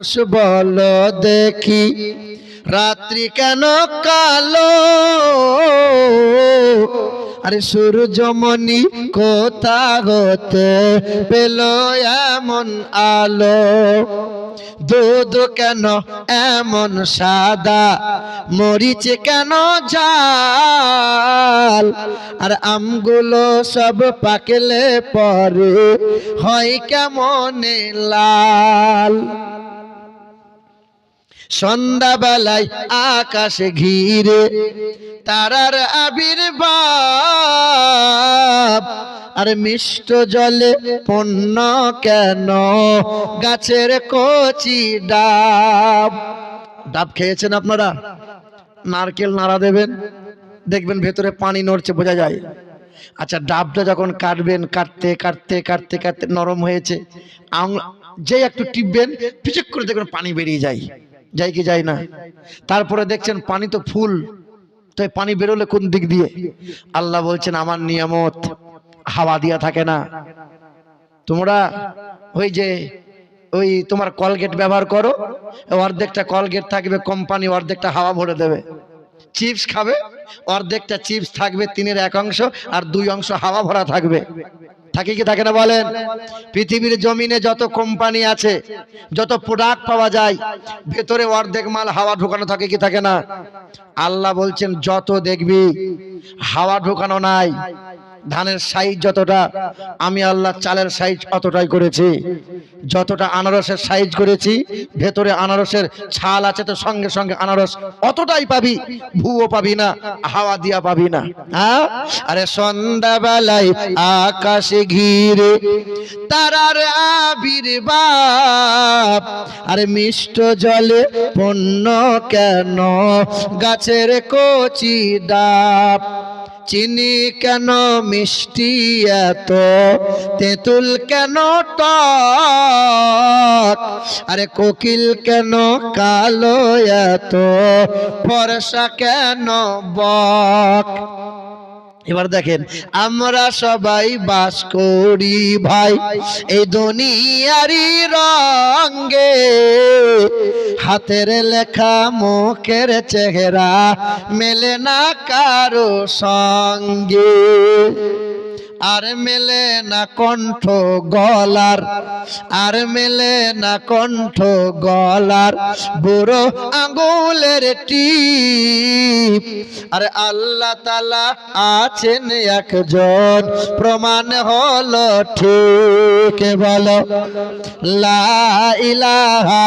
বলো দেখি, রাত্রি কেন কালো? আরে সূর্যমণি কোথা হতে পেল এমন আলো? দুধ কেন এমন সাদা? মরিচে কেন জাল? আর আমগুলো সব পাকলে পরে হয় কেমনে লাল? সন্ধ্যাবেলায় আকাশে ঘিরে তারার আবির্ভাব। আর মিষ্ট জলে পণ্য কেন? গাছের কচি ডাব। ডাব খেয়েছেন আপনারা? নারকেল নাড়া দেবেন। দেখবেন ভেতরে পানি নড়ছে, বোঝা যায়। আচ্ছা ডাবটা যখন কাটবেন, কাটতে কাটতে কাটতে কাটতে নরম হয়েছে যেই একটু টিপবেন, পিচক করে দেখবেন পানি বেরিয়ে যায়। যায় কি যাই না। তারপরে দেখছেন পানি তো ফুল। তো পানি বেরোলে কোন দিক দিয়ে? আল্লাহ বলছেন, আমার নিয়ামত হাওয়া দিয়া থাকে না। তোমরা ওই যে, ওই তোমার কলগেট ব্যবহার করো অর্ধেকটা কলগেট থাকবে, কোম্পানি অর্ধেকটা হাওয়া ভরে দেবে। চিপস খাবে, অর্ধেকটা চিপস থাকবে তিনের এক অংশ আর দুই অংশ হাওয়া ভরা থাকবে। থাকে কি থাকে না বলেন? পৃথিবীর জমিনে যত কোম্পানি আছে, যত প্রোডাক্ট পাওয়া যায়, ভেতরে অর্ধেক মাল হাওয়া ঢোকানো থাকে কি থাকে না? আল্লাহ বলছেন, যত দেখবি, হাওয়া ঢোকানো নাই ধানের সাইজ যতটা, আমি আল্লাহ চালের সাইজ অতটাই করেছি। যতটা আনারসের সাইজ করেছি, ভেতরে আনারসের ছাল আছে তো সঙ্গে সঙ্গে আনারস অতটাই পাবি, ভুয়ো পাবি না, হাওয়া দিয়া পাবি না। হ্যাঁ? আরে সন্ধ্যাবেলায় আকাশে ঘিরে তারার আবির্ভাব, আরে মিষ্ট জলে পণ্য কেন, গাছের কচি ডাব। চিনি কেন মিষ্টি এত? তেঁতুল কেন টক? আরে কোকিল কেন কালো এত? ফরসা কেন বক? এবার দেখেন, আমরা সবাই বাস করি ভাই। এই দুনিয়ারি রঙ্গে হাতের লেখা মুখের চেহারা মেলে না কারও সঙ্গে। আর মেলে না কণ্ঠ গলার, আর মেলে না কণ্ঠ গলার, বুড়ো আঙ্গুলের টিপ। আর আল্লাহ তালা আছেন একজন, প্রমাণ হলো ঠিক। বলো, লা ইলাহা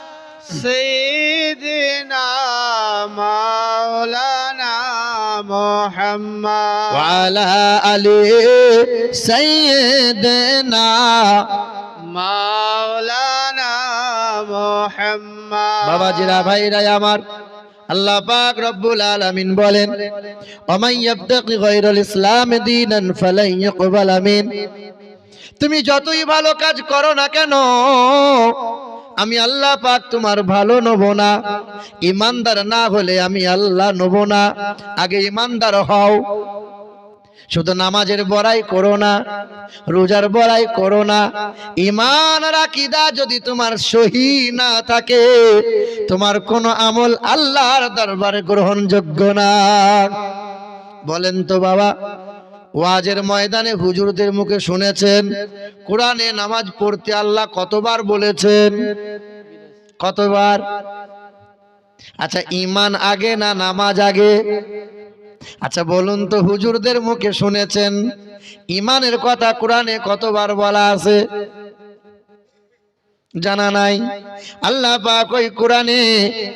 سيدنا مولانا محمد وعلى آله سيدنا مولانا محمد বাবাজিরা ভাইরা আমার আল্লাহ পাক রব্বুল আলামিন বলেন ওমান ইয়াবতাগি গায়রাল ইসলাম দীনান ফালান ইয়াকবাল মিন তুমি যতই ভালো কাজ করো না কেন আমি আল্লাহ পাক তোমার ভালো নেব না। ইমানদার না হলে আমি আল্লাহ নেব না। আগে ইমানদার হও। শুধু নামাজের বড়াই করো না, রোজার বড়াই করো না। ইমান রাকিদা যদি তোমার সহি না থাকে, তোমার কোনো আমল আল্লাহর দরবারে গ্রহণযোগ্য না। বলেন তো বাবা ওয়াজের ময়দানে হুজুরদের মুখে শুনেছেন, কোরআনে নামাজ পড়তে আল্লাহ কতবার বলেছেন? কতবার? আচ্ছা ইমান আগে না নামাজ আগে? আচ্ছা বলুন তো, হুজুরদের মুখে শুনেছেন ইমানের কথা কোরআনে কতবার বলা আছে? জানা নাই। আল্লাহ পাক ওই কোরআনে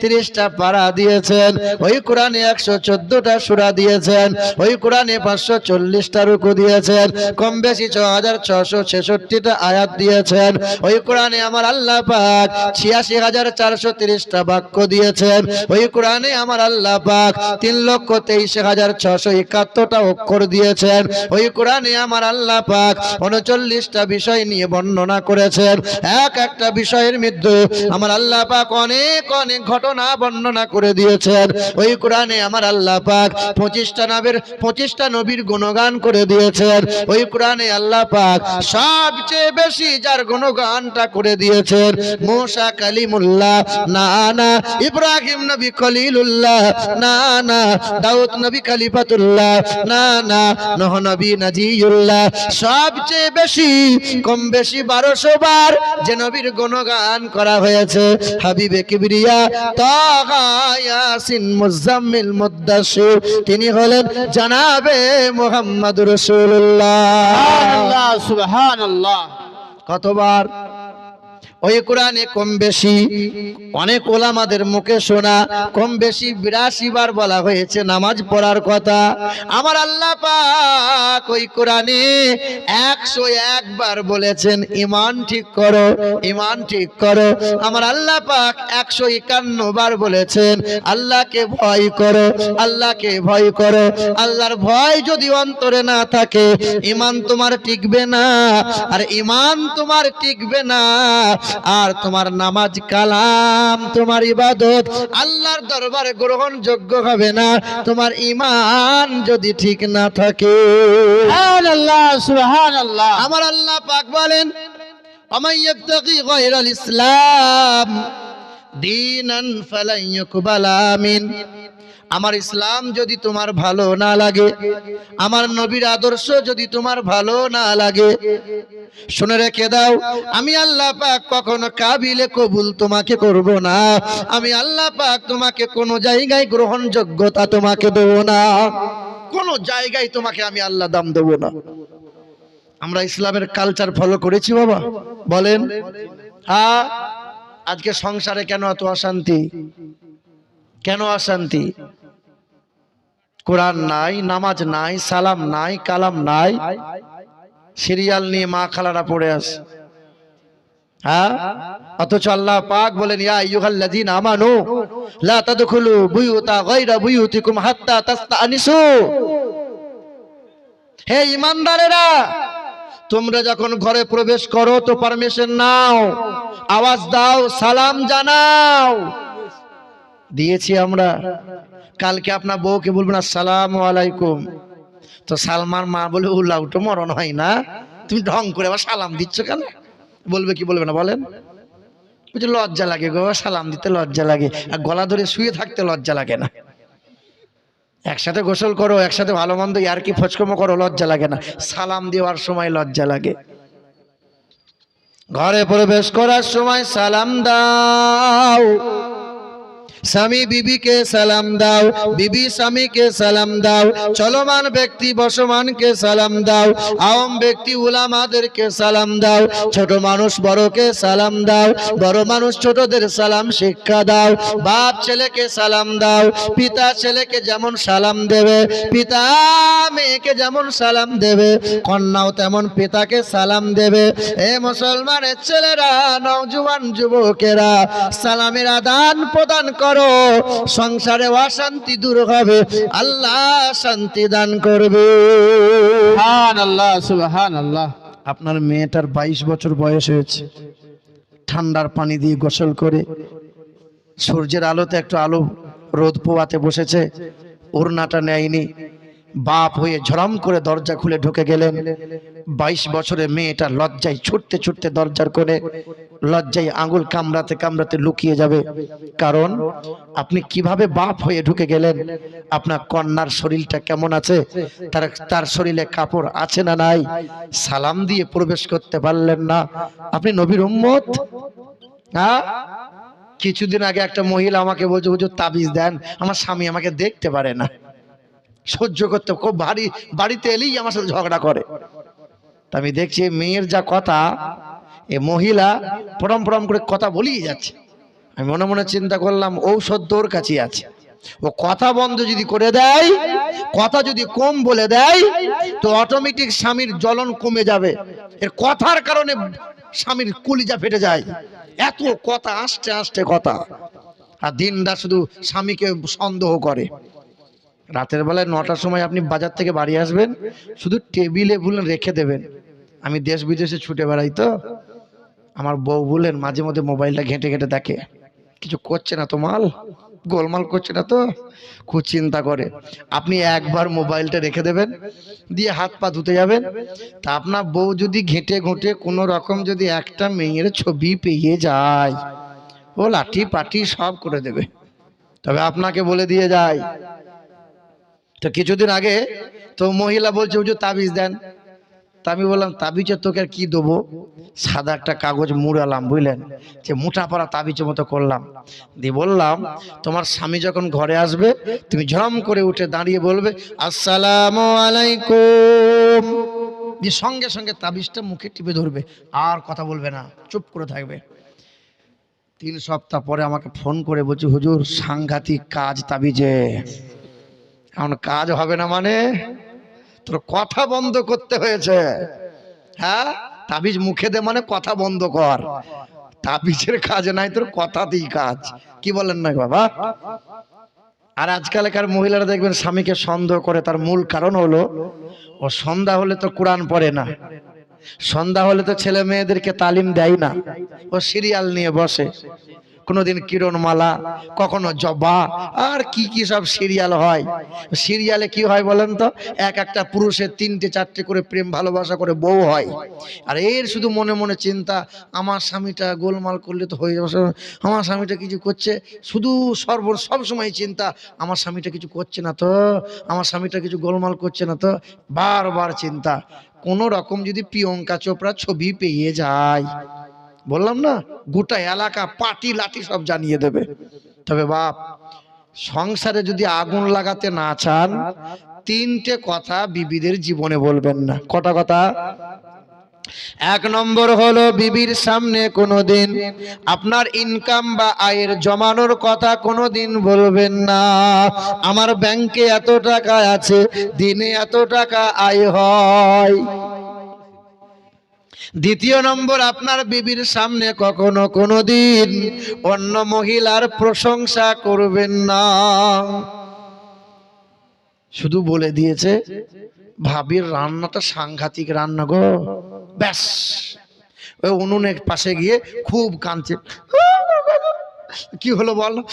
তিরিশটা পারা দিয়েছেন, ওই কোরআনে একশো চোদ্দটা সুরা দিয়েছেন, ওই কোরআনে পাঁচশো চল্লিশটা রুকু দিয়েছেন কম বেশি ছ হাজার ছশো ছেষট্টিটা আয়াত দিয়েছেন, ওই কোরআনে আমার আল্লাহ পাক ছিয়াশি হাজার চারশো তিরিশটা বাক্য দিয়েছেন, ওই কোরআনে আমার আল্লাহ পাক তিন লক্ষ তেইশ হাজার ছশো একাত্তরটা অক্ষর দিয়েছেন, ওই কোরআনে আমার আল্লাহ পাক উনচল্লিশটা বিষয় নিয়ে বর্ণনা করেছেন, এক একটা বিষয়ের মধ্যে আমার আল্লাহ পাক অনেক অনেক ঘটনা বর্ণনা করে দিয়েছেন। ওই কোরআনে আমার আল্লাহ পাক পঁচিশটা নবের, পঁচিশটা নবীর গুণগান করে দিয়েছেন। ওই কোরআনে আল্লাহ পাক সবচেয়ে বেশি যার গুণগানটা করে দিয়েছেন, মোসা কালিমুল্লাহ না না ইব্রাহিম নবী খলিলুল্লাহ না না দাউদ নবী খালিফাতুল্লাহ না না নহ নবী নাজিউল্লাহ। সবচেয়ে বেশি কম বেশি বারোশো বার যে নবীর গুণগান করা হয়েছে। হাবিবে কিবরিয়া তাসিন ইয়াসিন মুজাম্মিল মুদ্দাসির তিনি হলেন জানাবে মুহাম্মদ আল্লাহ কতবার? ওই কোরআনে কম বেশি। অনেক ওলামাদের মুখে শোনা, কম বেশি বিরাশি বার বলা হয়েছে নামাজ পড়ার কথা। আমার আল্লাহ পাক ওই কোরআনে একশো একবার বলেছেন, ইমান ঠিক করো, ইমান ঠিক করো। আমার আল্লাহ পাক একশো একান্ন বার বলেছেন, আল্লাহকে ভয় করো, আল্লাহকে ভয় করো। আল্লাহর ভয় যদি অন্তরে না থাকে, ইমান তোমার টিকবে না। আর ইমান তোমার টিকবে না। আর তোমার নামাজ কালাম তোমার ইবাদত আল্লাহর দরবারে গ্রহণযোগ্য হবে না। তোমার ইমান যদি ঠিক না থাকে। আমার আল্লাহ পাক বলেন ইসলাম মিন। আমার ইসলাম যদি তোমার ভালো না লাগে, আমার নবীর আদর্শ যদি তোমার ভালো না লাগে, শুনে রেখে দাও, আমি আল্লাহ পাক কখনো কাবিলে কবুল তোমাকে করব না। আমি আল্লাহ পাক তোমাকে কোনো জায়গায় গ্রহণযোগ্যতা তোমাকে দেব না। কোনো জায়গায় তোমাকে আমি আল্লাহ দাম দেব না। আমরা ইসলামের কালচার ফলো করেছি বাবা। বলেন হ্যাঁ? আজকে সংসারে কেন এত অশান্তি? কেন অশান্তি? কোরআন নাই, নামাজ নাই, সালাম নাই, কালাম নাই, সিরিয়াল নিয়ে মা খালারা পড়ে আসে হ্যাঁ? অথচ আল্লাহ হাত্তা হে ইমানদারেরা, তোমরা যখন ঘরে প্রবেশ করো, তো পারমিশন নাও, আওয়াজ দাও, সালাম জানাও। দিয়েছি আমরা। কালকে আপনার বউকে বলবেন, আসসালাম আলাইকুম। তো সালমান মা বলে, উল্লা উঠো, মরণ হয় না। তুমি ঢং করে আবার সালাম দিচ্ছ কেন? বলবে কি বলবে না, বলেন। লজ্জা লাগে গো, সালাম দিতে লজ্জা লাগে। আর গলা ধরে শুয়ে থাকতে লজ্জা লাগে না। একসাথে গোসল করো, একসাথে ভালো মন্দ আর কি ফচকমো করো, লজ্জা লাগে না। সালাম দেওয়ার সময় লজ্জা লাগে। ঘরে প্রবেশ করার সময় সালাম দাও। স্বামী বিবিকে সালাম দাও, বিবি স্বামীকে সালাম দাও, চলমান ব্যক্তি বসমানকে সালাম দাও আওম ব্যক্তি উলামাদেরকে সালাম দাও, ছোট মানুষ বড়কে সালাম দাও, বড় মানুষ ছোটদের সালাম শিক্ষা দাও, বাপ ছেলেকে সালাম দাও, পিতা ছেলেকে যেমন সালাম দেবে, পিতা মেয়েকে যেমন সালাম দেবে, কন্যাও তেমন পিতাকে সালাম দেবে, এ মুসলমানের ছেলেরা, নওজোয়ান যুবকেরা, সালামের আদান প্রদান করো সংসারে অশান্তি দূর হবে আল্লাহ শান্তি দান করবে। আল্লাহ আল্লাহ আপনার মেয়েটার বাইশ বছর বয়স হয়েছে। ঠান্ডার পানি দিয়ে গোসল করে সূর্যের আলোতে একটু আলো রোদ পোয়াতে বসেছে ওড়নাটা নেয়নি। বাপ হয়ে ঝরম করে দরজা খুলে ঢুকে গেলেন। বাইশ বছরের মেয়েটা লজ্জায় ছুটতে ছুটতে দরজার কোণে লজ্জায় আঙুল কামড়াতে কামড়াতে লুকিয়ে যাবে। কারণ আপনি কীভাবে বাপ হয়ে ঢুকে গেলেন? আপনার কন্যার শরীরটা কেমন আছে? তার তার শরীরে কাপড় আছে না নাই? সালাম দিয়ে প্রবেশ করতে পারলেন না। আপনি নবীর উম্মত? হ্যাঁ? কিছুদিন আগে একটা মহিলা আমাকে বলছে, হুজুর, তাবিজ দেন। আমার স্বামী আমাকে দেখতে পারে না। সহ্য করতে খুব ভারী, বাড়িতে এলেই আমার সাথে ঝগড়া করে। আমি দেখছি মেয়ের যা কথা এ মহিলা পরম পরম করে কথা বলিয়ে যাচ্ছে। আমি মনে মনে চিন্তা করলাম, ঔষধ তোর কাছে আছে। ও কথা বন্ধ যদি করে দেয়, কথা যদি কম বলে দেয়, তো অটোমেটিক স্বামীর জ্বলন কমে যাবে। এর কথার কারণে স্বামীর কলিজা ফেটে যায়। এত কথা, আসতে আসতে কথা। আর দিনটা শুধু স্বামীকে সন্দেহ করে। রাতের বেলায় নটার সময় আপনি বাজার থেকে বাড়ি আসবেন, শুধু টেবিলে ভুলে রেখে দেবেন। আমি দেশ বিদেশে ছুটে বেড়াই তো। আমার বউ বলেন মাঝে মধ্যে মোবাইলটা ঘেঁটে ঘেঁটে দেখে। কিছু করছে না তো মাল? গোলমাল করছে না তো? খুব চিন্তা করে। আপনি একবার মোবাইলটা রেখে দেবেন, দিয়ে হাত পা ধুতে যাবেন। তা আপনার বউ যদি ঘেঁটে ঘুঁটে কোনো রকম যদি একটা মেয়ের ছবি পেয়ে যায়, ও লাঠি পাটি সব করে দেবে। তবে আপনাকে বলে দিয়ে যায় তো কিছুদিন আগে তো মহিলা বলছে, হুজুর, তাবিজ দেন। তা আমি বললাম তাবিজের তোকে আর কি দেবো? সাদা একটা কাগজ মুড়ালাম, বুঝলেন? যে মুঠা পড়া তাবিজের মতো করলাম। দিয়ে বললাম, তোমার স্বামী যখন ঘরে আসবে, তুমি ঝরম করে উঠে দাঁড়িয়ে বলবে, আসসালামু আলাইকুম। দিয়ে সঙ্গে সঙ্গে তাবিজটা মুখে টিপে ধরবে, আর কথা বলবে না, চুপ করে থাকবে। তিন সপ্তাহ পরে আমাকে ফোন করে বলছে, হুজুর, সাংঘাতিক কাজ তাবিজে। এখন কাজ হবে না মানে? তোর কথা বন্ধ করতে হয়েছে। হ্যাঁ? তাবিজ মুখে দে মানে কথা বন্ধ কর। তাবিজের কাজ নাই, তোর কথাতেই কাজ। কি বলেন না বাবা? আর আজকালকার মহিলারা দেখবেন স্বামীকে সন্দেহ করে, তার মূল কারণ হলো, ও সন্ধ্যা হলে তো কোরআন পড়ে না। সন্ধ্যা হলে তো ছেলে মেয়েদেরকে তালিম দেয় না। ও সিরিয়াল নিয়ে বসে। কোনোদিন কিরণমালা, কখনো জবা, আর কি কি সব সিরিয়াল হয়। সিরিয়ালে কি হয় বলেন তো? এক একটা পুরুষের তিনটে চারটে করে প্রেম, ভালোবাসা করে বউ হয়। আর এর শুধু মনে মনে চিন্তা, আমার স্বামীটা গোলমাল করলে তো হয়ে যাবে, আমার স্বামীটা কিছু করছে? শুধু সর্ব সব সময় চিন্তা, আমার স্বামীটা কিছু করছে না তো? আমার স্বামীটা কিছু গোলমাল করছে না তো? বারবার চিন্তা। কোন রকম যদি প্রিয়ঙ্কা চোপড়া ছবি পেয়ে যায় বললাম না, গোটা এলাকা পাটি লাঠি সব জানিয়ে দেবে। তবে বাপ, সংসারে যদি আগুন লাগাতে না চান, তিনটে কথা বিবিদের জীবনে বলবেন না। কটা কথা? এক নম্বর হলো, বিবির সামনে কোনোদিন আপনার ইনকাম বা আয়ের জমানোর কথা কোনোদিন বলবেন না। আমার ব্যাংকে এত টাকা আছে, দিনে এত টাকা আয় হয়। দ্বিতীয় নম্বর, আপনার বিবির সামনে কখনো কোনোদিন অন্য মহিলার প্রশংসা করবেন না। শুধু বলে দিয়েছে, ভাবির রান্নাটা সাংঘাতিক রান্না গো। ব্যাস। ওই উনুনের পাশে গিয়ে খুব কাঁদছে। কি হলো বল?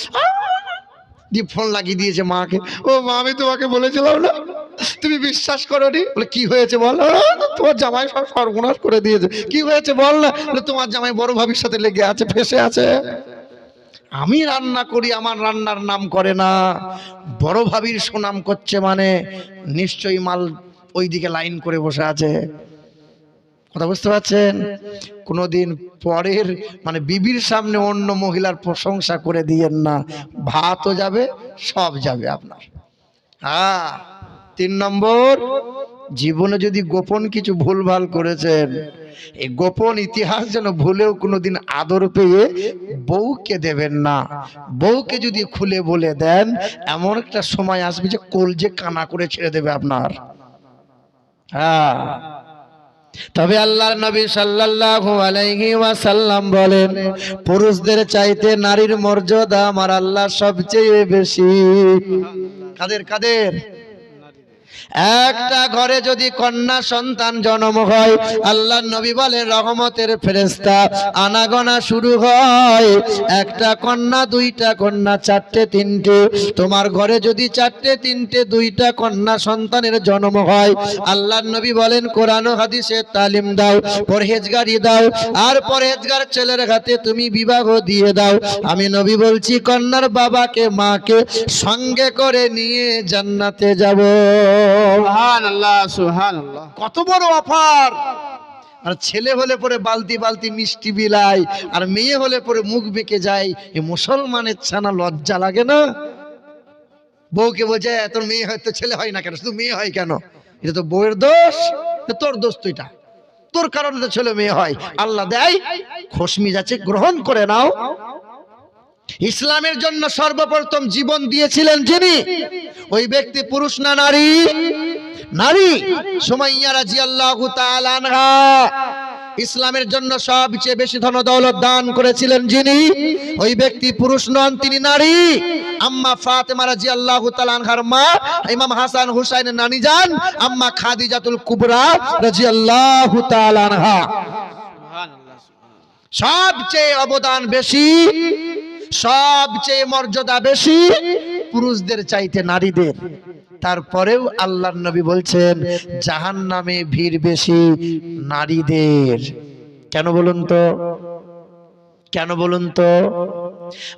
দিয়ে ফোন লাগিয়ে দিয়েছে মাকে। ও মা, আমি তোমাকে বলেছিলাম না তুমি বিশ্বাস করোনি? বলে কি হয়েছে বল? তোমার জামাই সব সর্বনাশ করে দিয়েছে। কি হয়েছে বল না? বলে, তোমার জামাই বড় ভাবির সাথে লেগে আছে ফেসে আছে। আমি রান্না করি আমার রান্নার নাম করে না। বড় ভাবির সুনাম করছে মানে নিশ্চয়ই মাল ওইদিকে লাইন করে বসে আছে। কথা বুঝতে পারছেন? কোনোদিন পরের মানে বিবির সামনে অন্য মহিলার প্রশংসা করে দিয়েন না। ভাতও যাবে সব যাবে আপনার। হ্যাঁ তিন নম্বর, জীবনে যদি গোপন কিছু ভুলভাল করেছেন, এই গোপন ইতিহাস যেন ভুলেও কোনোদিন আদর পেয়ে বউকে দেবেন না। বউকে যদি খুলে বলে দেন, এমন একটা সময় আসবে যে কলজে কানা করে ছেড়ে দেবে আপনার। হ্যাঁ। তবে আল্লাহর নবী সাল্লাল্লাহু আলাইহি ওয়াসাল্লাম বলেন, পুরুষদের চাইতে নারীর মর্যাদা আমার আল্লাহ সবচেয়ে বেশি। কাদের কাদের? একটা ঘরে যদি কন্যা সন্তান জন্ম হয় আল্লাহ নবী বলেন, রহমতের ফেরেস্তা আনাগোনা শুরু হয়। একটা কন্যা, দুইটা কন্যা, চারটে, তিনটে। তোমার ঘরে যদি চারটে, তিনটে, দুইটা কন্যা সন্তানের জন্ম হয় আল্লাহ নবী বলেন, কোরআন হাদিসে তালিম দাও, পরহেজগারি দাও, আর পরহেজগার ছেলের হাতে তুমি বিবাহ দিয়ে দাও। আমি নবী বলছি, কন্যার বাবাকে, মাকে সঙ্গে করে নিয়ে জান্নাতে যাব। কত বড় অফার। আর ছেলে হলে পরে বালতি বালতি মিষ্টি বিলাই আর মেয়ে হলে পরে মুখ বেঁকে যায়। এ মুসলমানের ছানা লজ্জা লাগে না? বউকে বলছে তোর মেয়ে হয়তো ছেলে হয় না কেন? শুধু মেয়ে হয় কেন? এটা তো বউয়ের দোষ। তোর দোষ তো এটা। সত্তর কারণে ছেলে মেয়ে হয়। আল্লাহ দেয় খসমি যাচ্ছে গ্রহণ করে নাও। ইসলামের জন্য সর্বপ্রথম জীবন দিয়েছিলেন যিনি? ওই ব্যক্তি পুরুষ না নারী? নারী। সুমাইয়া তাআলা আনহা। ইসলামের জন্য সবচেয়ে বেশি ধন দৌলত দান করেছিলেন যিনি? ওই ব্যক্তি পুরুষ নন তিনি নারী। আম্মা ফাতেমা রাদিয়াল্লাহু তাআলা আনহার মা ইমাম হাসান হুসাইনের নানি যান আম্মা খাদিজাতুল কুবরা তাআলা আনহা। সবচেয়ে অবদান বেশি সবচেয়ে মর্যাদা বেশি পুরুষদের চাইতে নারীদের। তারপরেও আল্লাহ নবী বলছেন জাহান নামে ভিড় বেশি নারীদের। কেন বলুন তো? কেন বলুন তো?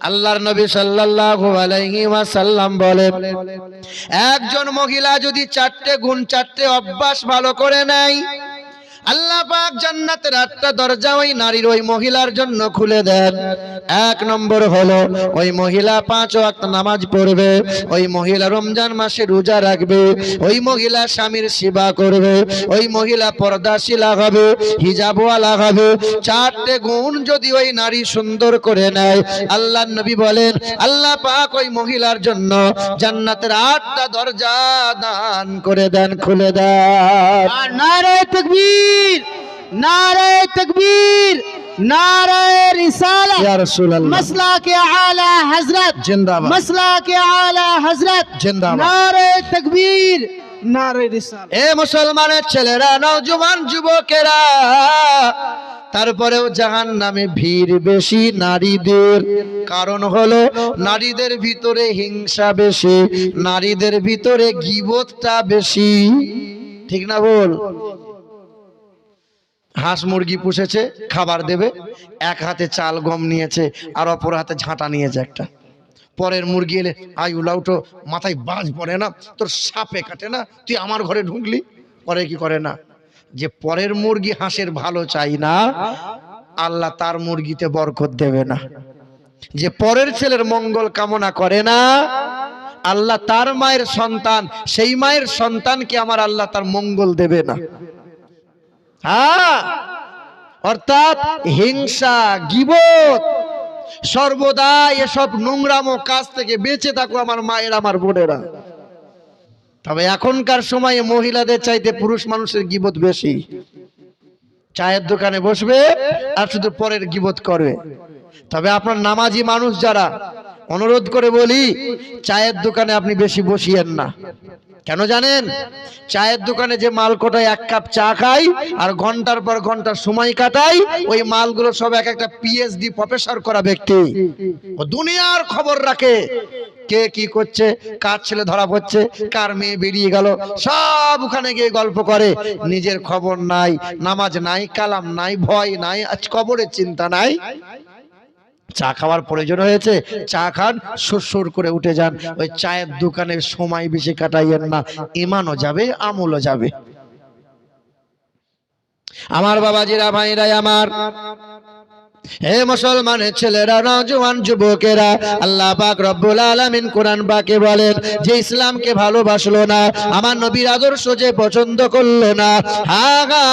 আল্লাহর নবী সাল্লাল্লাহু আলাইহি ওয়াসাল্লাম বলেন, একজন মহিলা যদি চারটে গুণ, চারটে অভ্যাস ভালো করে নেয় আল্লাহ পাক জান্নাতের আটটা দরজা ওই নারীর ওই মহিলার জন্য খুলে দেন। এক নম্বর হলো, ওই মহিলা পাঁচ ওয়াক্ত নামাজ পড়বে, ওই মহিলা রমজান মাসে রোজা রাখবে, ওই মহিলা স্বামীর সেবা করবে, ওই মহিলা পর্দাশীলা হবে, হিজাবওয়ালা হবে। চারটে গুণ যদি ওই নারী সুন্দর করে নেয় আল্লাহ নবী বলেন, আল্লাহ পাক ওই মহিলার জন্য জান্নাতের আটটা দরজা দান করে দেন, খুলে দেন। নারে তকবীর। তকবীর নারে তকবীর নারে রিসালা ইয়া কে আলা হযরত। জিন্দাবাদ। মাসলা কে আলা হযরত। জিন্দাবাদ। নারে তকবীর নারে রিসালা এ মুসলমানের ছেলেরা নওজোয়ান যুবকেরা তারপরেও জাহান নামে ভিড় বেশি নারীদের। কারণ হলো নারীদের ভিতরে হিংসা বেশি নারীদের ভিতরে গিবতটা বেশি। ঠিক না বল হাঁস মুরগি পুষেছে, খাবার দেবে, এক হাতে চাল, গম নিয়েছে, আর অপর হাতে ঝাঁটা নিয়েছে একটা। পরের মুরগি এলে, আই উলাউটো মাথায় বাজ পড়ে না, তোর সাপে কাটে না, তুই আমার ঘরে ঢুকলি? পরে কি করে না? যে পরের মুরগি হাঁসের ভালো চাই না, আল্লাহ তার মুরগিতে বরকত দেবে না। যে পরের ছেলের মঙ্গল কামনা করে না, আল্লাহ তার মায়ের সন্তান, সেই মায়ের সন্তানকে আমার আল্লাহ তার মঙ্গল দেবে না। হ্যাঁ। অর্থাৎ হিংসা, গিবত, সর্বদা এসব নোংরামো কাজ থেকে বেঁচে থাকো আমার মায়ের, আমার বোনেরা। তবে এখনকার সময়ে মহিলাদের চাইতে পুরুষ মানুষের গিবত বেশি। চায়ের দোকানে বসবে আর শুধু পরের গিবত করবে। তবে আপনার নামাজি মানুষ যারা অনুরোধ করে বলি, চায়ের দোকানে আপনি বেশি বসিয়েন না। কেন জানেন? চায়ের দোকানে যে মাল কোটায় এক কাপ চা খাই, আর ঘণ্টার পর ঘণ্টা সময় কাটাই, ওই মালগুলো সব এক একটা পিএইচডি প্রফেসর করা ব্যক্তি। ও দুনিয়ার খবর রাখে। কে কি করছে, কার ছেলে ধরা পড়ছে, কার মেয়ে বেরিয়ে গেল, সব ওখানে গিয়ে গল্প করে। নিজের খবর নাই, নামাজ নাই, কালাম নাই, ভয় নাই, আজ কবরের চিন্তা নাই। চা খাওয়ার প্রয়োজন হয়েছে, চা খান সুর করে উঠে যান। ওই চায়ের দোকানে সময় বেশি কাটাইয়েন না, ইমানও যাবে, আমলও যাবে। আমার বাবাজিরা, ভাইরাই আমার। হে মুসলমানের ছেলেরা নওজোয়ান যুবকেরা, আল্লাহ পাক রব্বুল আলামিন কোরআন পাকে বলেন, যে ইসলামকে ভালোবাসলো না, আমার নবীর আদর্শ যে পছন্দ করল না হাগা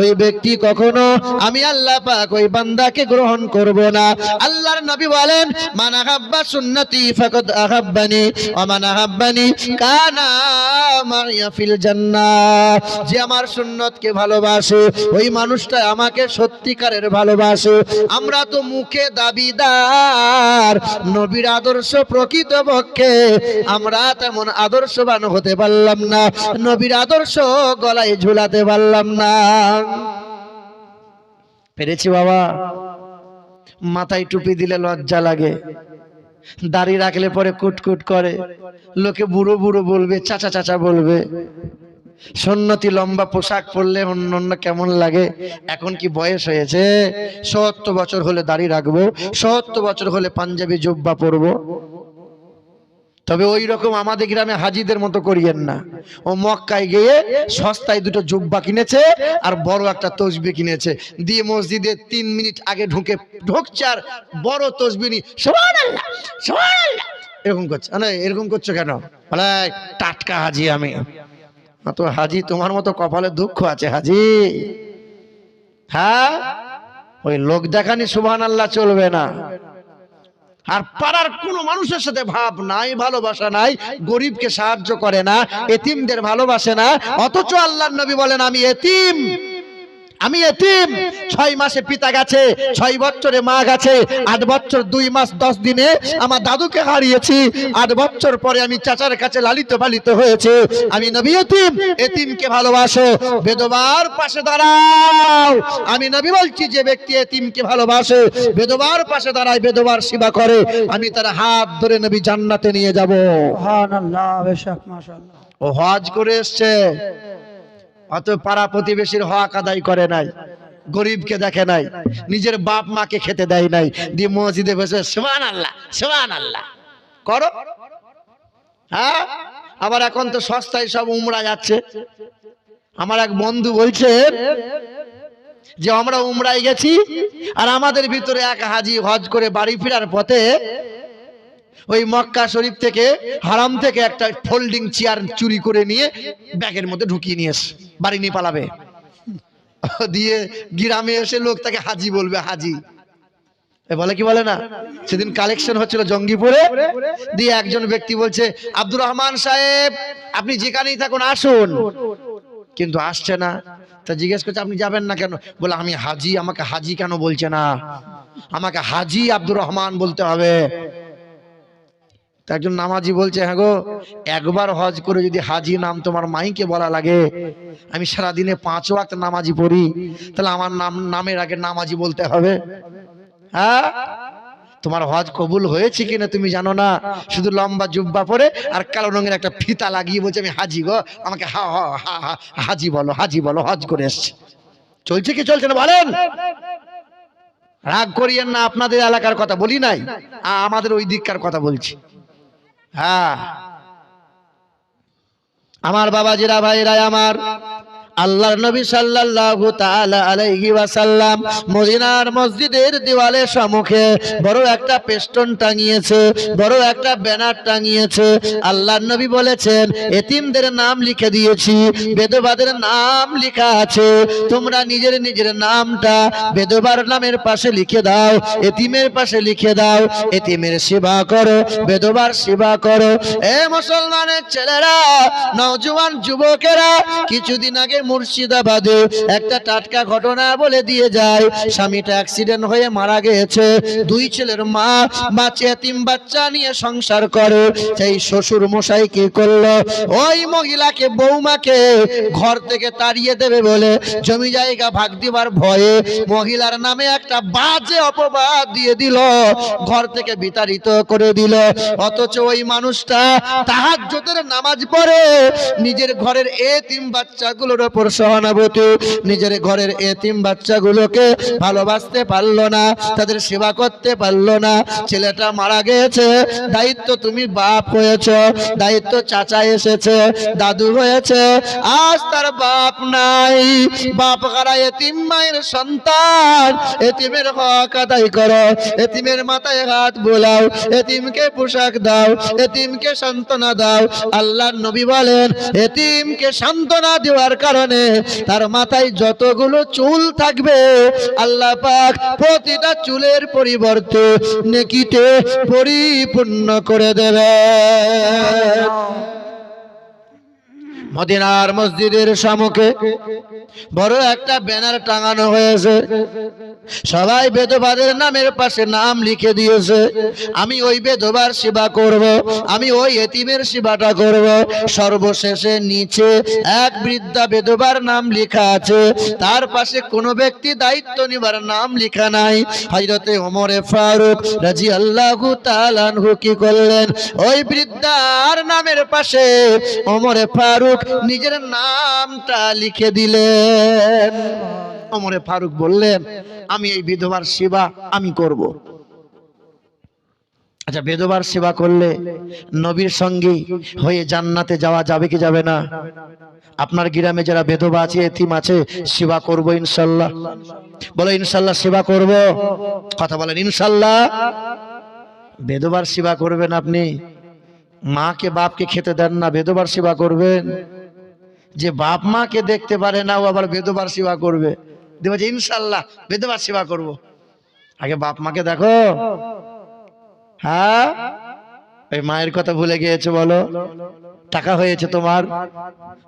ওই ব্যক্তি কখনো আমি আল্লাহ পাক ওই বান্দাকে গ্রহণ করব না। আল্লাহর নবী বলেন, মান আহাব্বা সুন্নতি ফাকাদ আহাব্বানি, ওয়া মান আহাব্বানি কানা মাইয়া ফিল জান্নাহ। যে আমার সুন্নতকে ভালোবাসে, ওই মানুষটা আমাকে সত্যিকারের ভালোবাসে। আমরা তো মুখে দাবিদার। নবীর আদর্শ প্রকৃত পক্ষে, আমরা তেমন আদর্শবান হতে পারলাম না। নবীর আদর্শ গলায় ঝুলাতে পারলাম না। পেরেছি বাবা। মাথায় টুপি দিলে লজ্জা লাগে। দাড়ি রাখলে পরে কুটকুট করে। লোকে বুড়ো বুড়ো বলবে, চাচা চাচা বলবে। সন্নতি লম্বা পোশাক পরলে অন্য অন্য কেমন লাগে? এখন কি বয়স হয়েছে? সত্তর বছর হলে দাড়ি রাখব, সত্তর বছর হলে পাঞ্জাবি জুব্বা পরবো। তবে ওই রকম আমাদের গ্রামে হাজিদের মতো করিয়েন না। ও মক্কায় গিয়ে সস্তায় দুটো জুব্বা কিনেছে আর বড় একটা তসবি কিনেছে। দিয়ে মসজিদে তিন মিনিট আগে ঢুকে ঢুকছে আর বড় তসবি এরকম করছে। না এরকম করছ কেন? টাটকা হাজি আমি। তো হাজি, তোমার মতো কপালে দুঃখ আছে, হাজি। হ্যাঁ? ওই লোক দেখানি সুবহান আল্লাহ চলবে না। আর পাড়ার কোন মানুষের সাথে ভাব নাই, ভালোবাসা নাই, গরিবকে সাহায্য করে না, এতিমদের ভালোবাসে না, অথচ আল্লাহ নবী বলেন, আমি এতিম। আমি এতিম। ছয় মাসে পিতা গেছে ছয় বছরে মা গেছে আট বছর দুই মাস দশ দিনে আমার দাদুকে হারিয়েছি। আট বছর পরে আমি চাচার কাছে লালিত পালিত হয়েছে। আমি নবী এতিম এতিমকে ভালোবাসো। বেদবার পাশে দাঁড়াও। আমি নবী বলছি যে ব্যক্তি এতিমকে ভালোবাসে বেদবার পাশে দাঁড়ায় বেদবার সেবা করে। আমি তার হাত ধরে নবী জান্নাতে নিয়ে যাব। ও হজ করে এসছে। অত পাড়া প্রতিবেশীর হক আদায় করে নাই, গরিবকে দেখে নাই, নিজের বাপ মাকে খেতে দেয় নাই, দিয়ে মসজিদে বসে সুমান আল্লাহ আল্লাহ করো? হ্যাঁ? আবার এখন তো সস্তায় সব উমরা যাচ্ছে। আমার এক বন্ধু বলছে যে, আমরা উমরায় গেছি আর আমাদের ভিতরে এক হাজি হজ করে বাড়ি ফেরার পথে ওই মক্কা শরীফ থেকে হারাম থেকে একটা ফোল্ডিং চেয়ার চুরি করে নিয়ে ব্যাগের মধ্যে ঢুকিয়ে নিয়ে এসে, বাড়ি নিয়ে পালাবে। দিয়ে গ্রামে এসে লোক তাকে হাজি বলবে, হাজি। বলে কি বলে না? সেদিন কালেকশন হচ্ছিল জঙ্গিপুরে, দিয়ে একজন ব্যক্তি বলছে, আব্দুর রহমান সাহেব, আপনি যেখানেই থাকুন, আসুন। কিন্তু আসছে না। তা জিজ্ঞেস করছে, আপনি যাবেন না কেন? বলে, আমি হাজি, আমাকে হাজি কেন বলছে না? আমাকে হাজি আব্দুর রহমান বলতে হবে। একজন নামাজি বলছে হ্যাঁ গো, একবার হজ করে যদি হাজি নাম তোমার মাইকে বলা লাগে, আমি সারা দিনে পাঁচ ওয়াক্ত নামাজি পড়ি, তাহলে আমার নাম, নামের আগে নামাজি বলতে হবে। হ্যাঁ? তোমার হজ কবুল হয়েছে কিনা তুমি জানো না? শুধু লম্বা জুব্বা পরে আর কালো রঙের একটা ফিতা লাগিয়ে বলছে, আমি হাজি গো, আমাকে হা হা হাজি বলো হাজি বলো, হজ করে এসছে। চলছে কি চলছে না বলেন? রাগ করিয়েন না, আপনাদের এলাকার কথা বলি নাই আমাদের ওই দিককার কথা বলছি। হ্যাঁ। আমার বাবাজিরা ভাইরা আমার আল্লাহর নবী সাল্লাল্লাহু তাআলা আলাইহি ওয়াসাল্লাম মদিনার মসজিদের দেওয়ালের সম্মুখে বড় একটা পেস্টন টাঙিয়েছে, বড় একটা ব্যানার টাঙিয়েছে। আল্লাহর নবী বলেছেন, এতিমদের নাম লিখে দিয়েছি, বেদবাদের নাম লেখা আছে। তোমরা নিজের নিজের নামটা বেদবার নামের পাশে লিখে দাও, এতিমের পাশে লিখে দাও, এতিমের সেবা করো, বেদবার সেবা করো। এ মুসলমানের ছেলেরা, নওজোয়ান যুবকেরা, কিছুদিন আগে মুর্শিদাবাদে একটা টাটকা ঘটনা বলে দিয়ে যায়। স্বামীটা অ্যাক্সিডেন্ট হয়ে মারা গিয়েছে। দুই ছেলের মা এতিম বাচ্চা নিয়ে সংসার করে। সেই শ্বশুর মশাই কি করল? ওই মহিলাকে, বৌমাকে ঘর থেকে তাড়িয়ে দেবে বলে জমি জায়গা ভাগ দিবার ভয়ে মহিলার নামে একটা বাজে অপবাদ দিয়ে দিল। ঘর থেকে বিতাড়িত করে দিল। অথচ ওই মানুষটা তাহাজ্জুদের নামাজ পড়ে। নিজের ঘরের এতিম বাচ্চাগুলোর ওপর সহানুভূতি নিজের ঘরের এতিম বাচ্চাগুলোকে ভালোবাসতে পারল না, তাদের সেবা করতে পারল না। ছেলেটা মারা গেছে, দায়িত্ব তুমি বাপ হয়েছ, দায়িত্ব চাচা এসেছে, দাদু হয়েছে, আজ তার বাপ নাই। বাপ হারা এতিম মায়ের সন্তান? এতিমের হক আদায় করো, এতিমের মাথায় হাত বোলাও, এতিমকে পোশাক দাও, এতিমকে সান্ত্বনা দাও। আল্লাহর নবী বলেন, এতিমকে সান্ত্বনা দেওয়ার কারণে তার মাথায় যতগুলো চুল থাকবে আল্লাহ পাক প্রতিটা চুলের পরিবর্তে নেকিতে পরিপূর্ণ করে দেবে মদিনার মসজিদের সম্মুখে বড় একটা ব্যানার টাঙানো হয়েছে। সবাই বেদবাদের নামের পাশে নাম লিখে দিয়েছে। আমি ওই বেদবার সেবা করব, আমি ওই এতিমের সেবাটা করব। সর্বশেষে নিচে এক বৃদ্ধা বেদবার নাম লেখা আছে। তার পাশে কোনো ব্যক্তি দায়িত্ব নিবার নাম লেখা নাই। হজরতে ওমরে ফারুক রাজি আল্লাহু তাআলাহু কি করলেন? ওই বৃদ্ধার নামের পাশে ওমরে ফারুক নিজের নামটা লিখে দিলেন। অমরে ফারুক বললেন, আমি এই বিধবার সেবা আমি করব। আচ্ছা বেদবার সেবা করলে নবীর সঙ্গে হয়ে জান্নাতে যাওয়া যাবে কি যাবে না? আপনার গ্রামে যারা বেদবা আছে, এতিম আছে, সেবা করব ইনশাল্লাহ। বলো, ইনশাল্লাহ সেবা করব। কথা বলেন, ইনশাল্লাহ। বেদবার সেবা করবেন আপনি। মাকে বাপকে খেতে দেন না, বেদবার সেবা করবেন। যে বাপ মাকে দেখতে পারে না, ও আবার বেদবার সেবা করবে। দেবো যে ইনশাল্লাহ বিধবা সেবা করব। আগে বাপ মাকে দেখো। হ্যাঁ? ওই মায়ের কথা ভুলে গিয়েছে বলো? টাকা হয়েছে তোমার?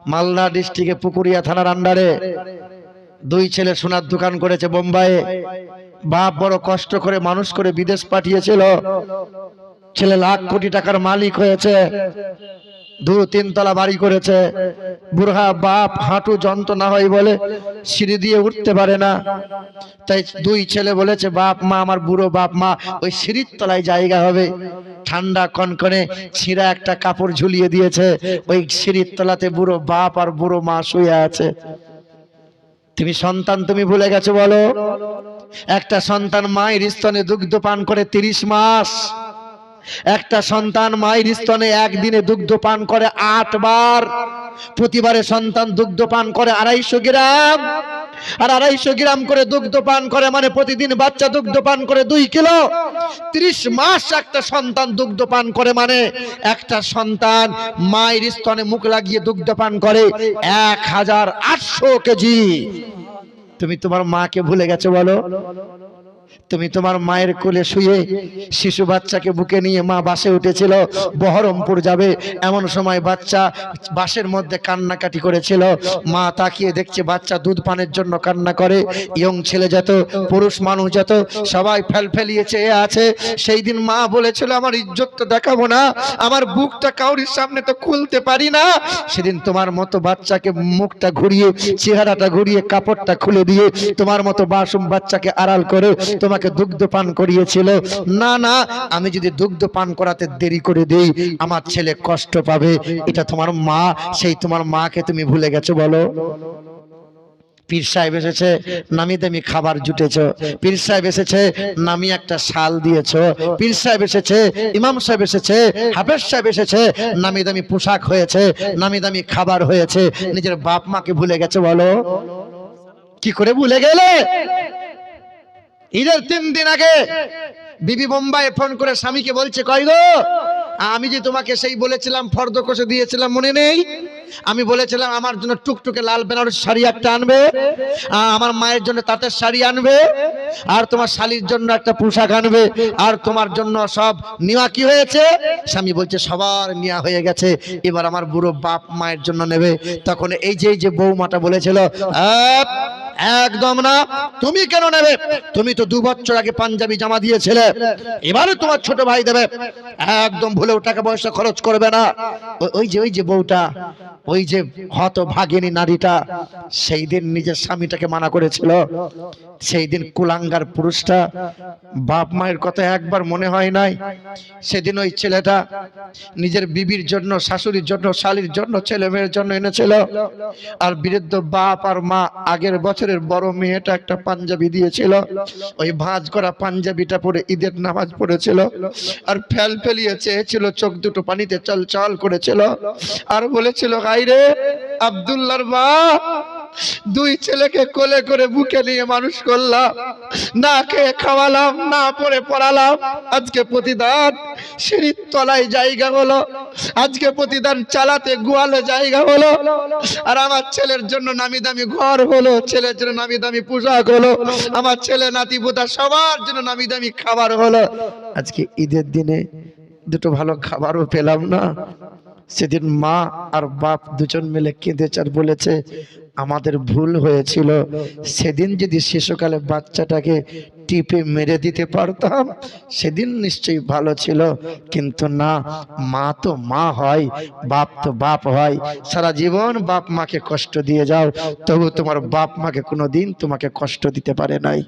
মালদা ডিস্ট্রিক্টে পুকুরিয়া থানার আন্ডারে। দুই ছেলে সোনার দোকান করেছে বোম্বাইয়ে। বাপ বড় কষ্ট করে মানুষ করে বিদেশ পাঠিয়েছিল। ছেলে লাখ কোটি টাকার মালিক হয়েছে। দু তিনতলা বাড়ি করেছে। বুড়া বাপ হাঁটু যন্ত্রণা হয় বলে সিঁড়ি দিয়ে উঠতে পারে না। তাই দুই ছেলে বলেছে, বাপ মা, আমার বুড়ো বাপ মা, ওই সিঁড়ির তলায় জায়গা হবে। ঠান্ডা কনকনে ছিঁড়া একটা কাপড় ঝুলিয়ে দিয়েছে। ওই সিঁড়ির তলাতে বুড়ো বাপ আর বুড়ো মা শুয়ে আছে। তুমি সন্তান, তুমি ভুলে গেছো বলো? একটা সন্তান মায়ের স্তনে দুগ্ধ পান করে তিরিশ মাস। একটা সন্তান মায়ের স্তনে একদিনে দুগ্ধ পান করে আট বার। প্রতিবারে সন্তান দুগ্ধ পান করে আড়াইশো গ্রাম। আর আড়াইশো গ্রাম করে দুগ্ধ পান করে মানে প্রতিদিন বাচ্চা দুগ্ধ পান করে দুই কিলো। ত্রিশ মাস একটা সন্তান দুগ্ধ পান করে মানে একটা সন্তান মায়ের স্তনে মুখ লাগিয়ে দুগ্ধ পান করে এক হাজার আটশো কেজি। তুমি তোমার মাকে ভুলে গেছো বলো। তুমি তোমার মায়ের কোলে শুয়ে শিশু বাচ্চাকে বুকে নিয়ে মা বাসে উঠেছিল, বহরমপুর যাবে। এমন সময় বাচ্চা বাসের মধ্যে কান্নাকাটি করেছিল। মা তাকিয়ে দেখছে বাচ্চা দুধ পানের জন্য কান্না করে। ইয়ং ছেলে যত, পুরুষ মানুষ যত, সবাই ফেল ফেলিয়ে চেয়ে আছে। সেই দিন মা বলেছিল, আমার ইজ্জত তো দেখাবো না, আমার বুকটা কাউরির সামনে তো খুলতে পারি না। সেদিন তোমার মতো বাচ্চাকে মুখটা ঘুরিয়ে, চেহারাটা ঘুরিয়ে, কাপড়টা খুলে দিয়ে, তোমার মতো বাসুম বাচ্চাকে আড়াল করে তোমাকে দুগ্ধ পান করিয়েছিল। না না, আমি যদি দুগ্ধ পান করাতে দেরি করে দেই, আমার ছেলে কষ্ট পাবে। এটা তোমার মা, সেই তোমার মাকে তুমি ভুলে গেছো, বলো। পীর সাহেব এসেছে, নামি দামি খাবার জুটেছ। পীর সাহেব এসেছে, নামি একটা শাল দিয়েছ। পীর সাহেব এসেছে, ইমাম সাহেব এসেছে, হাফেজ সাহেব এসেছে, নামি দামি পোশাক হয়েছে, নামি দামি খাবার হয়েছে। নিজের বাপ মাকে ভুলে গেছে, বলো। কি করে ভুলে গেলে? ঈদের তিন দিন আগে বিবি বোম্বাই ফোন করে স্বামীকে বলছে কই গো আমি যে তোমাকে সেই বলেছিলাম ফর্দ কষে দিয়েছিলাম মনে নেই? আমি বলেছিলাম আমার জন্য টুকটুকে লাল বেনারস শাড়ি একটা আনবে আমার মায়ের জন্য তাঁতের শাড়ি আনবে আর তোমার শালির জন্য একটা পোশাক আনবে আর তোমার জন্য সব নেওয়া কি হয়েছে? স্বামী বলছে সবার নেওয়া হয়ে গেছে এবার আমার বুড়ো বাপ মায়ের জন্য নেবে। তখন এই যে এই যে বৌমাটা বলেছিল "আপ, একদম না। তুমি কেন নেবে? তুমি তো দু বছর আগে পাঞ্জাবি জামা দিয়েছিলে। এবারে তোমার ছোট ভাই দেবে। একদম ভুলেও টাকা পয়সা খরচ করবে না। ওই- যে, ওই যে বউটা, ওই যে হত ভাগিনী নারীটা, সেই দিন নিজের স্বামীটাকে মানা করেছিল। সেই দিন কুলাঙ্গার পুরুষটা বাপ মায়ের কথা একবার মনে হয় নাই। সেদিন ওই ছেলেটা নিজের বিবির জন্য, শাশুড়ির জন্য, শালির জন্য, ছেলে মেয়ের জন্য এনেছিল। আর বিরুদ্ধ বাপ আর মা আগের বছরের বড় মেয়েটা একটা পাঞ্জাবি দিয়েছিল। ওই ভাঁজ করা পাঞ্জাবিটা পরে ঈদের নামাজ পড়েছিল। আর ফেল ফেলিয়ে চেয়েছিল, চোখ দুটো পানিতে চল চল করেছিল। আর বলেছিল গাইরে আব্দুল্লাহর মা দুই ছেলেকে কোলে করে বুকে নিয়ে মানুষ করলাম। না খেয়ে খাওয়ালাম, না পরে পড়ালাম। আজকে প্রতিদান সিঁড়ির তলায় জায়গা হলো। আজকে প্রতিদান চালাতে গোয়ালে জায়গা হলো। আর আমার ছেলের জন্য নামি দামি ঘর হলো, ছেলের জন্য নামি দামি পোশাক হলো। আমার ছেলে, নাতি, পোতা সবার জন্য নামি দামি খাবার হলো। আজকে ঈদের দিনে দুটো ভালো খাবারও পেলাম না। সেদিন মা আর বাপ দুজন মিলে কেঁদেছে আর বলেছে, আমাদের ভুল হয়েছিল। সেদিন যদি শিশুকালে বাচ্চাটাকে টিপে মেরে দিতে পারতাম, সেদিন নিশ্চয়ই ভালো ছিল। কিন্তু না, মা তো মা হয়, বাপ তো বাপ হয়। সারা জীবন বাপ মাকে কষ্ট দিয়ে যাও, তবু তোমার বাপ মাকে কোনোদিন তোমাকে কষ্ট দিতে পারে নাই।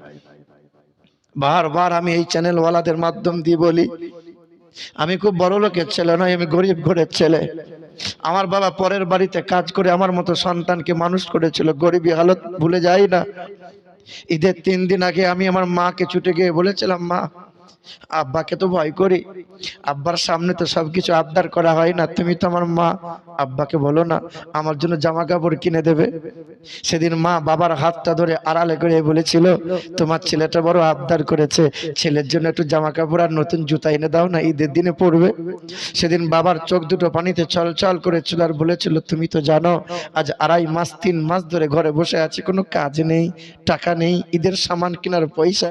বারবার আমি এই চ্যানেলওয়ালাদের মাধ্যম দিয়ে বলি আমি খুব বড় লোকের ছেলে নয়, আমি গরিব ঘরের ছেলে। আমার বাবা পরের বাড়িতে কাজ করে আমার মতো সন্তানকে মানুষ করেছিল, গরিবী হালত ভুলে যাই না। ঈদের তিন দিন আগে আমি আমার মাকে ছুটে গিয়ে বলেছিলাম, মা আব্বাকে তো ভয় করি। আব্বার সামনে তো সবকিছু আবদার করা হয় না। তুমি তো আমার মা। আব্বাকে বলো না, আমার জন্য জামা কাপড় কিনে দেবে। সেদিন মা বাবার হাতটা ধরে আড়ালে করে বলেছিল, তোমার ছেলেটা বড় আবদার করেছে। ছেলের জন্য একটু জামা কাপড় আর নতুন জুতা এনে দাও না, ঈদের দিনে পড়বে সেদিন বাবার চোখ দুটো পানিতে চল চল করেছিল আর বলেছিল, তুমি তো জানো, আজ আড়াই মাস, তিন মাস ধরে ঘরে বসে আছি, কোনো কাজ নেই, টাকা নেই, ঈদের সামান কেনার পয়সা